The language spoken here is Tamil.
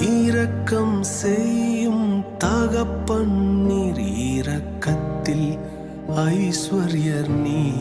இரக்கம் செய்யும் தகப்பன் நீர். இரக்கத்தில் ஐஸ்வர்யர் நீ.